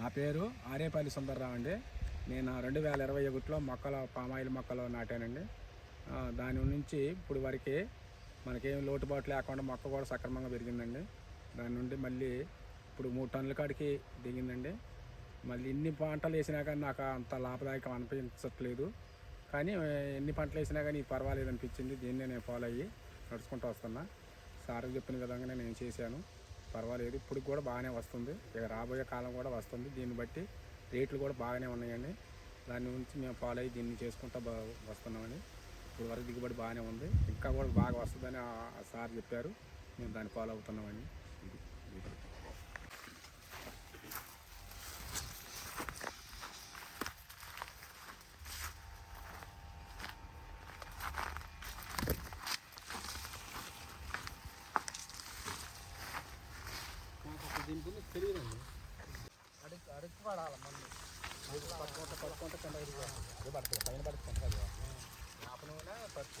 నా పేరు ఆరేపల్లి సుందర్రావు అండి. నేను రెండు వేల ఇరవై ఒకటిలో మొక్కలు పామాయిల్ మొక్కలు నాటానండి. దాని నుంచి ఇప్పుడు వరకు మనకేం లోటుబాటు లేకుండా మొక్క కూడా సక్రమంగా పెరిగిందండి. దాని నుండి మళ్ళీ ఇప్పుడు మూడు టన్నుల కాడికి దిగిందండి. మళ్ళీ ఇన్ని పంటలు వేసినా కానీ నాకు అంత లాభదాయకం అనిపించట్లేదు. కానీ ఎన్ని పంటలు వేసినా కానీ పర్వాలేదు అనిపించింది. దీన్నే నేను ఫాలో అయ్యి నడుచుకుంటూ వస్తున్నా. సార్ చెప్పిన విధంగానే నేను చేశాను. పర్వాలేదు. ఇప్పుడు కూడా బాగానే వస్తుంది. ఇక రాబోయే కాలం కూడా వస్తుంది. దీన్ని బట్టి రేట్లు కూడా బాగానే ఉన్నాయండి. దాని గురించి మేము ఫాలో అయ్యి దీన్ని చేసుకుంటూ బా వస్తున్నామని ఇప్పుడు వరకు దిగుబడి బాగానే ఉంది. ఇంకా కూడా బాగా వస్తుందని సార్ చెప్పారు. మేము దాన్ని ఫాలో అవుతున్నామండి. తెలియదండి. అడుగు అడుగు పడాలి మళ్ళీ పట్టుకుంటే పట్టుకుంటే కింద పడుతుంది పైన పడుతుంది కదా లోపల పట్టు